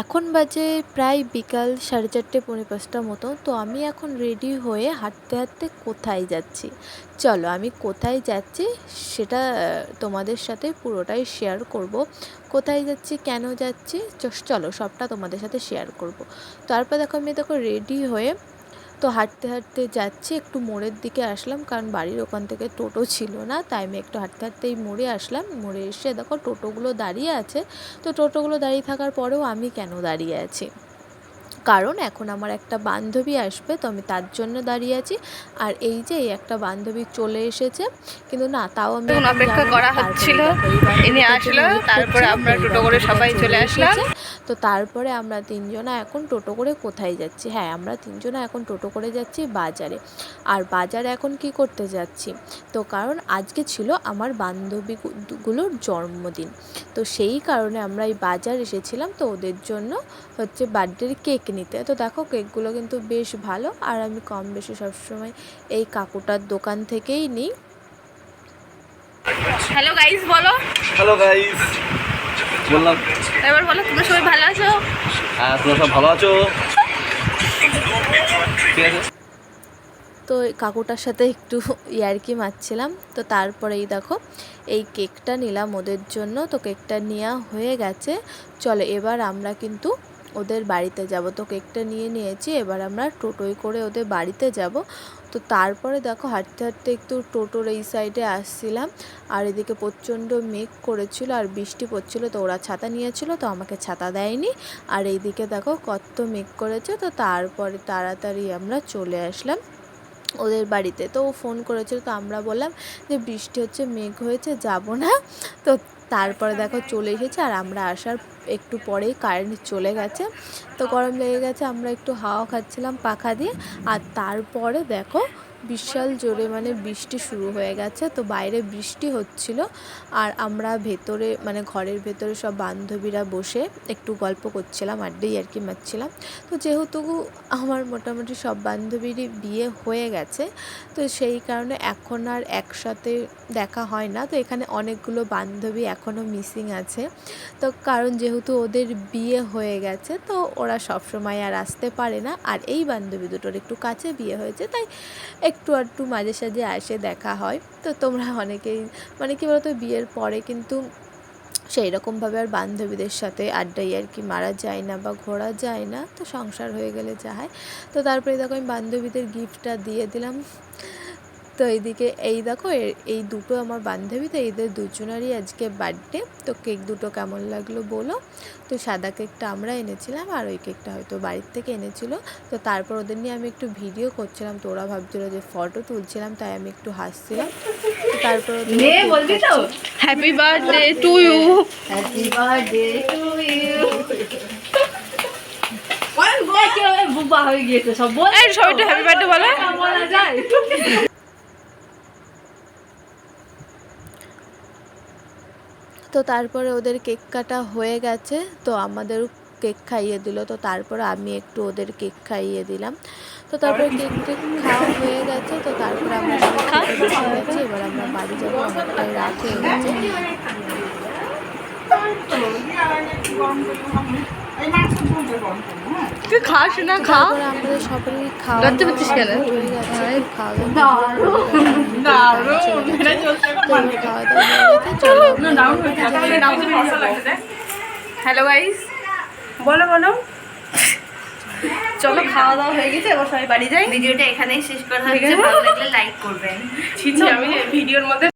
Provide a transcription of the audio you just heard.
এখন বাজে প্রায় বিকাল সাড়ে চারটে পৌনে পাঁচটা মতো, তো আমি এখন রেডি হয়ে হাঁটতে হাঁটতে কোথায় যাচ্ছি? চলো আমি কোথায় যাচ্ছি সেটা তোমাদের সাথে পুরোটাই শেয়ার করব। কোথায় যাচ্ছি, কেন যাচ্ছি চলো সবটা তোমাদের সাথে শেয়ার করব। তারপর দেখো আমি দেখো রেডি হয়ে তো হাঁটতে হাঁটতে যাচ্ছি, একটু মোড়ের দিকে আসলাম, কারণ বাড়ির ওখান থেকে টোটো ছিল না, তাই আমি একটু হাঁটতে, হাঁটতেই মোড়ে আসলাম, মোড়ে এসে দেখো টোটোগুলো দাঁড়িয়ে আছে, তো টোটোগুলো দাঁড়িয়ে থাকার পরেও আমি কেন দাঁড়িয়ে আছি? কারণ এখন আমার একটা বান্ধবী আসবে তো আমি তার জন্য দাঁড়িয়ে আছি। আর এই যে এই একটা বান্ধবী চলে এসেছে। কিন্তু না তাও আমি অপেক্ষা করা হচ্ছিল। ইনি আসলো, তারপরে আমরা টোটো করে সবাই চলে আসলাম। তো তারপরে আমরা তিনজনা এখন টোটো করে কোথায় যাচ্ছি? হ্যাঁ আমরা তিনজনা এখন টোটো করে যাচ্ছি বাজারে। আর বাজারে এখন কি করতে যাচ্ছি? তো কারণ আজকে ছিল আমার বান্ধবীগুলোর জন্মদিন। তো সেই কারণে আমরা এই বাজার এসেছিলাম তো ওদের জন্য হচ্ছে বার্থডের কেক নিতে। তো দেখো কেকগুলো কিন্তু বেশ ভালো। আর আমি কম বেশি সবসময় এই কাকুটার দোকান থেকেই নিই। হ্যালো গাইস বলো। হ্যালো গাইস বললাম। এবার বলো তোমরা সবাই ভালো আছো? হ্যাঁ তোমরা সব ভালো আছো? ঠিক আছে। তো এই কাকুটার সাথে একটু ইয়ার্কি মারছিলাম। তো তারপরে এই দেখো এই কেকটা নিলাম ওদের জন্য। তো কেকটা নেওয়া হয়ে গেছে। চলো এবার আমরা কিন্তু ওদের বাড়িতে যাব। তো কেকটা নিয়ে নিয়েছি, এবার আমরা টোটোয় করে ওদের বাড়িতে যাব। তো তারপরে দেখো হাঁটতে হাঁটতে একটু টোটোর এই সাইডে আসছিলাম। আর এদিকে প্রচণ্ড মেঘ করেছিল আর বৃষ্টি পড়ছিল, তো ওরা ছাতা নিয়েছিল, তো আমাকে ছাতা দেয়নি। আর এইদিকে দেখো কত মেঘ করেছে, তো তারপরে তাড়াতাড়ি আমরা চলে আসলাম ওদের বাড়িতে। তো ও ফোন করেছিল, তো আমরা বললাম যে বৃষ্টি হচ্ছে, মেঘ হয়েছে, যাব না। তো তারপরে দেখো চলে এসেছে আর আমরা আসার একটু পরেই কারেন্ট চলে গেছে। তো গরম লেগে গেছে, আমরা একটু হাওয়া খাচ্ছিলাম পাখা দিয়ে। আর তারপরে দেখো বিশাল জোরে মানে বৃষ্টি শুরু হয়ে গেছে। তো বাইরে বৃষ্টি হচ্ছিল আর আমরা ভেতরে মানে ঘরের ভেতরে সব বান্ধবীরা বসে একটু গল্প করছিলাম, আড্ডাই আর কি মারছিলাম। তো যেহেতু আমার মোটামুটি সব বান্ধবীরই বিয়ে হয়ে গেছে, তো সেই কারণে এখন আর একসাথে দেখা হয় না। তো এখানে অনেকগুলো বান্ধবী এখনও মিসিং আছে। তো কারণ যেহেতু ওদের বিয়ে হয়ে গেছে, তো ওরা সব সময় আর আসতে পারে না। আর এই বান্ধবী দুটোর একটু কাছে বিয়ে হয়েছে, তাই একটু আধটু মাঝে সাঝে আসে, দেখা হয়। তো তোমরা অনেকেই মানে কী বলতো, বিয়ের পরে কিন্তু সেই রকমভাবে আর বান্ধবীদের সাথে আড্ডাই আর কি মারা যায় না বা ঘোরা যায় না। তো সংসার হয়ে গেলে যা হয়। তো তারপরে দেখো আমি বান্ধবীদের গিফটটা দিয়ে দিলাম। তো এইদিকে এই দেখো এই দুটো আমার বান্ধবী তো এদের দুজনেরই আজকে বার্থডে তো কেক দুটো কেমন লাগল বলো? তো সাদা কেকটা আমরা এনেছিলাম আর ওই কেকটা হয়তো বাড়ির থেকে এনেছিল। তো তারপর ওদের নিয়ে আমি একটু ভিডিও করছিলাম তো ওরা ভাবছিলো যে ফটো তুলছিলাম তাই আমি একটু হাসছিলাম। তো তারপর। হ্যাপি বার্থডে টু ইউ হয়ে গিয়েছে সব বল এই সবাই একটু হ্যাপি বার্থডে বলো বলা যায় তো তারপরে ওদের কেক কাটা হয়ে গেছে তো আমাদের কেক খাইয়ে দিল। তো তারপরে আমি একটু ওদের কেক খাইয়ে দিলাম। তো তারপরে কেক টেক খাওয়া হয়ে গেছে তো তারপরে আমরা গেছি। এবার আমরা বাড়ি যাব অনেকটাই রাত হয়ে গেছে। তুই খাস না খা। আমাদের সবারই খাওয়া কেন? খাওয়া দাওয়া তো এবার খাওয়া দাওয়া হয়ে গেছে চলো আমরা হ্যালো গাইস বলো বলো। চলো খাওয়া দাওয়া হয়ে গেছে এবার সবাই বাড়ি যাই। ভিডিওটা এখানেই শেষ করা হয়ে ভালো লাগলে লাইক করবেন। আমি ভিডিওর মধ্যে